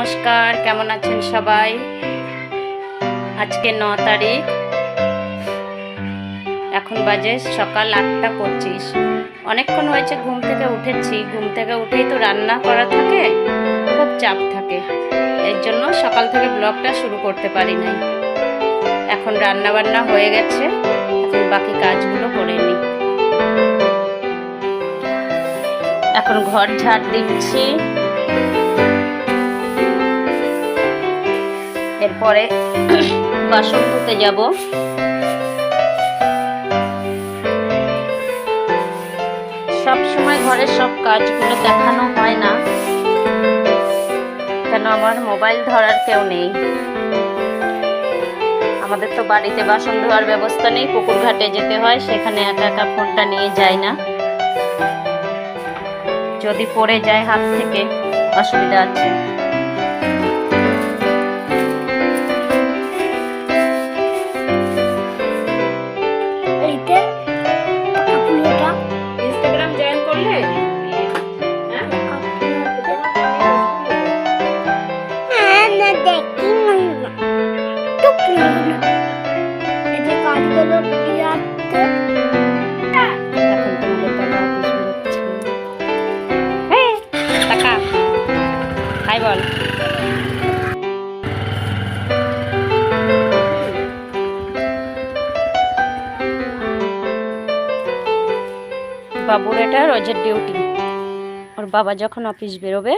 নমস্কার, কেমন আছেন সবাই? আজকে ন তারিখ। এখন বাজে সকাল আটটা পঁচিশ। অনেকক্ষণ হয়েছে ঘুম থেকে উঠেছি। ঘুম থেকে উঠেই তো রান্না করা থাকে, খুব চাপ থাকে। এর জন্য সকাল থেকে ব্লগটা শুরু করতে পারি নাই। এখন রান্না বান্না হয়ে গেছে। এখন বাকি কাজগুলো করে নিই। এখন ঘর ঝাড় দিচ্ছি। এরপরে বাসন ধুতে যাব। সব সময় ঘরের সব কাজগুলো দেখানো হয় না। কেন আমার মোবাইল ধরার কেউ নেই। আমাদের তো বাড়িতে বাসন ধোয়ার ব্যবস্থা নেই পুকুর ঘাটে যেতে হয়, সেখানে একা একা ফোনটা নিয়ে যায় না। যদি পড়ে যায় হাত থেকে, অসুবিধা আছে। বাবুর এটা রোজের ডিউটি ওর বাবা যখন অফিস বেরোবে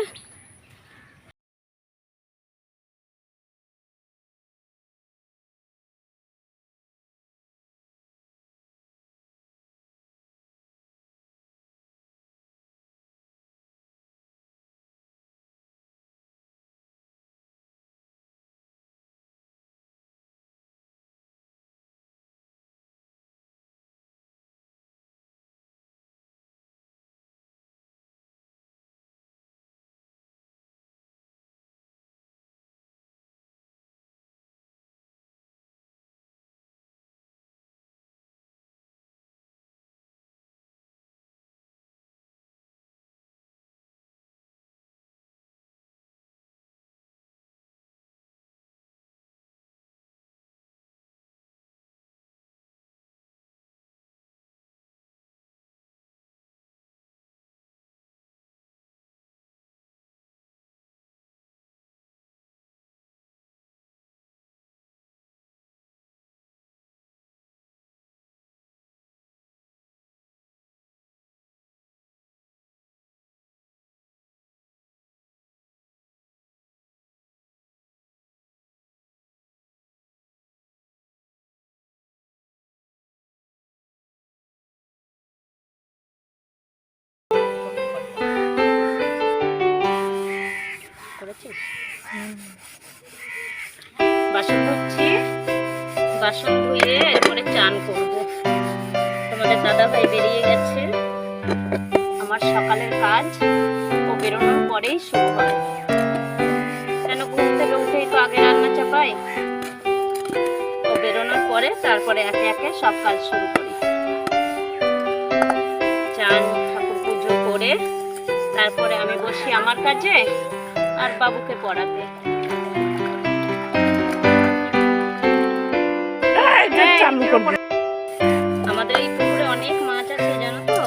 করেছিস বাসন ধুচ্ছি, বাসন ধুয়ে এরপরে চান করব। তোমাদের দাদা ভাই বেরিয়ে গেছে। আমার সকালের কাজ ও বেরোনোর পরেই শুরু হয়। কেন ঘুম থেকে উঠেই তো আগে রান্না চাপাই? ও বেরোনোর পরে তারপরে একে একে সব কাজ শুরু করি। চান, ঠাকুর পুজো করে তারপরে আমি বসি আমার কাজে। আর বাবুকে পড়াতে। আমাদের এই পুকুরে অনেক মাছ আছে জানো তো?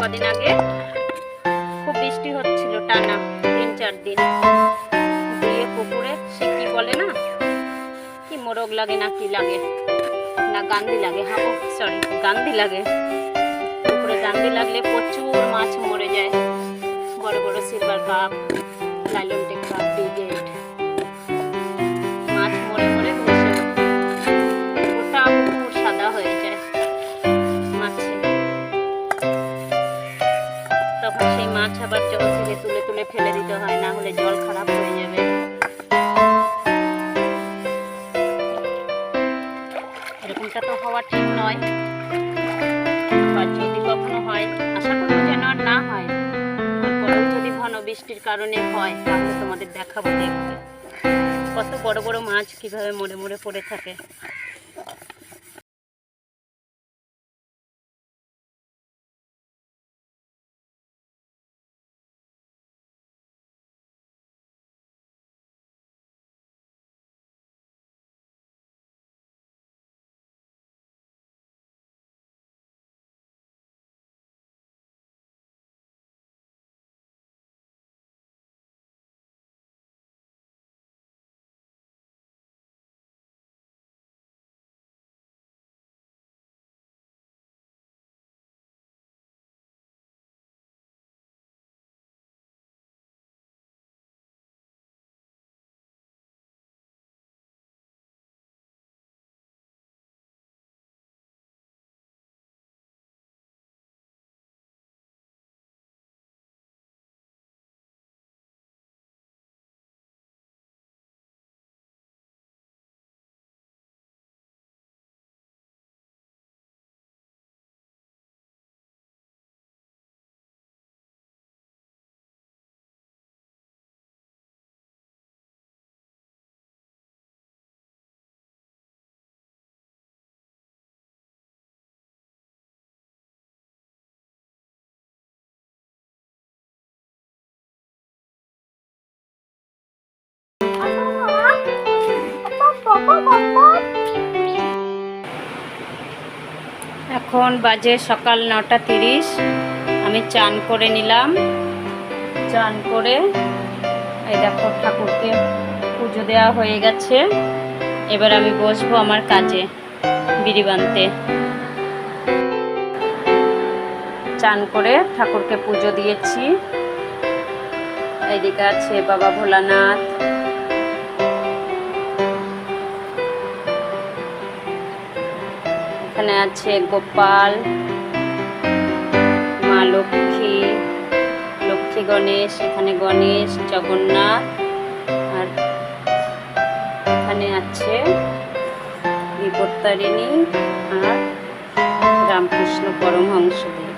কদিন আগে খুব বৃষ্টি হচ্ছিল টানা তিন চার দিন। দিয়ে পুকুরে সে কি বলে না? কি মোরগ লাগে না কি লাগে? না গান্ধি লাগে হ্যাঁ সরি গান্ধি লাগে। পুকুরে গান্ধি লাগলে প্রচুর মাছ মরে যায়। বড় বড় সিলভার কাপ লাইলন টেকা ব্রিগেড মাছ মরে মরে বসে। গোটা সাদা হয়ে যায় মাছে। তখন সেই মাছ আবার জল থেকে তুলে তুলে ফেলে দিতে হয়, না হলে জল খারাপ হয়ে যাবে। এরকমটা তো হওয়া ঠিক নয়। বৃষ্টির কারণে হয়, তাহলে তোমাদের দেখাবো দেখবে কত বড় বড় মাছ কীভাবে মরে মরে পড়ে থাকে। এখন বাজে সকাল নটা তিরিশ। আমি চান করে নিলাম। চান করে এই দেখো ঠাকুরকে পুজো দেওয়া হয়ে গেছে। এবার আমি বসবো আমার কাজে বিড়ি বানতে। চান করে ঠাকুরকে পুজো দিয়েছি। এইদিকে আছে বাবা ভোলানাথ। এখানে আছে গোপাল, মা লক্ষ্মী লক্ষ্মী গণেশ, এখানে গণেশ, জগন্নাথ, আর এখানে আছে বিপত্তারিণী আর রামকৃষ্ণ পরমহংসদেব।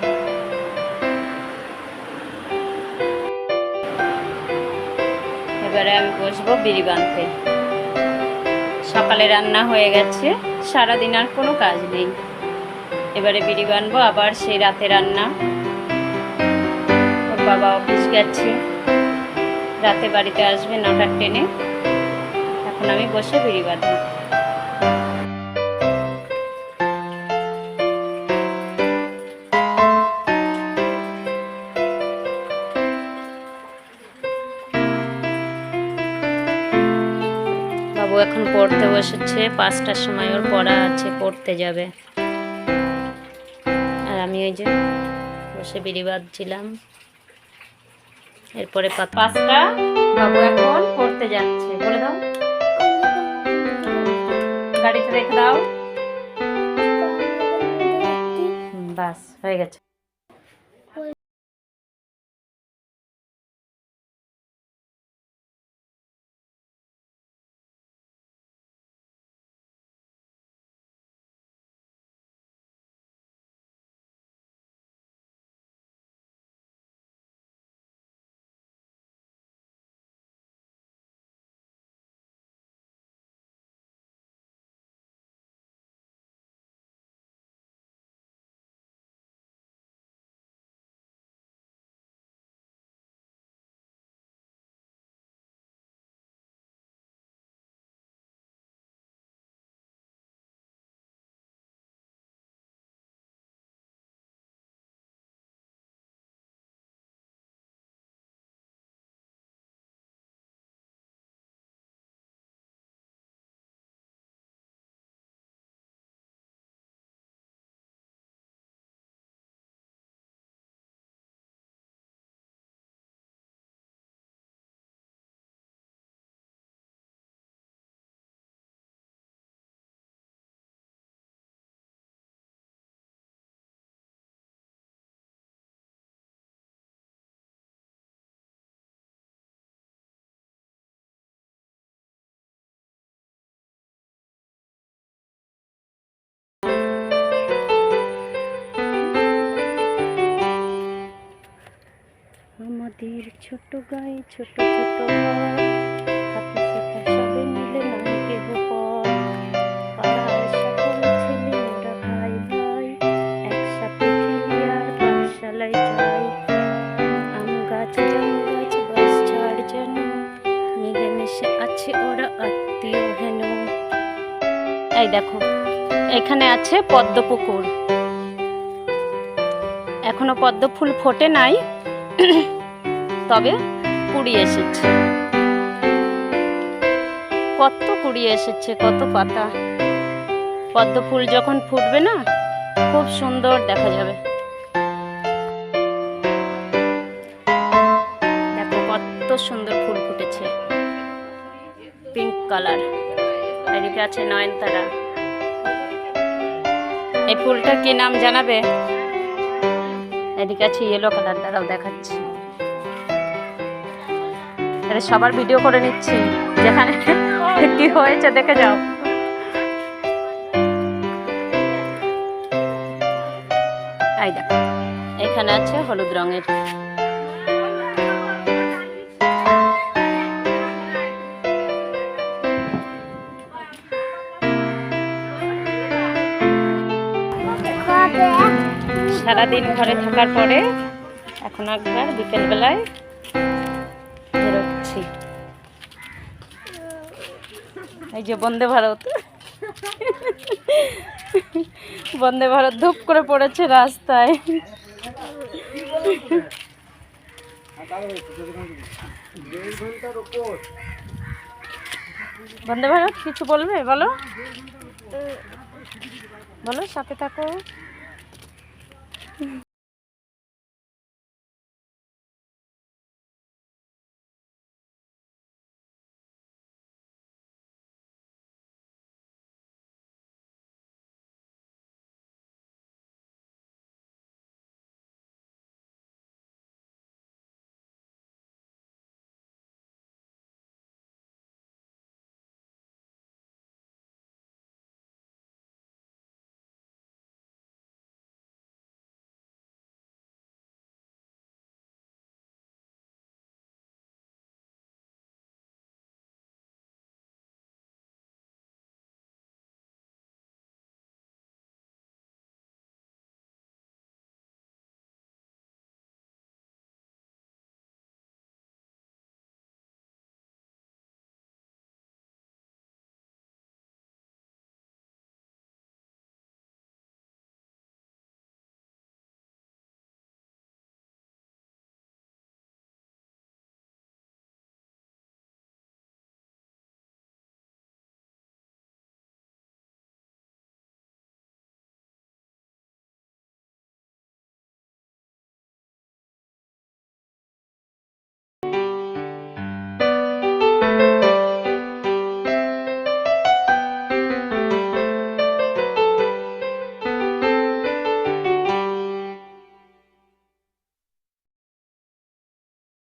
এবারে আমি বসবো বিড়ি বানতে। সকালে রান্না হয়ে গেছে। সারাদিন আর কোনো কাজ নেই। এবারে বিড়ি বানবো, আবার সেই রাতে রান্না। ওর বাবা অফিস গেছে। রাতে বাড়িতে আসবে নটার ট্রেনে। এখন আমি বসে বিড়ি বাঁধবো। পড়তে বসেছে, পাঁচটার সময় ওর পড়া আছে, পড়তে যাবে। আর আমি ওই যে বসে বিড়ি বাঁধছিলাম। এরপরে পাঁচটা বাবু এখন পড়তে যাচ্ছে। বলে দাও। গাড়িতে রেখে দাও। বাস, হয়ে গেছে। আমাদের ছোট গায়ে ছোট ছোট গাছ আছে ওরা আত্মীয় হেন। এই দেখো, এখানে আছে পদ্ম পুকুর। এখনও পদ্ম ফুল ফোটে নাই। তবে কুড়ি এসেছে। কত কুড়ি এসেছে, কত পাতা। পদ্ম ফুল যখন ফুটবে না, খুব সুন্দর দেখা যাবে। দেখো কত সুন্দর ফুল ফুটেছে। Pink colour. এদিকে আছে নয়নতারা। এই ফুলটার কি নাম জানাবে? এদিকে আছে ইয়েলো কালার দ্বারাও দেখাচ্ছি। এটা সবার ভিডিও করে নিচ্ছি। যেখানে কি হয়েছে দেখে যাও। এখানে আছে হলুদ রঙের। সারাদিন ঘরে থাকার পরে এখন একবার বিকেলবেলায় বেরোচ্ছি এই যে বন্দে ভারত। বন্দে ভারত ধূপ করে পড়েছে রাস্তায়। বন্দে ভারত, কিছু বলবে? বলো। বলো, সাথে থাকো।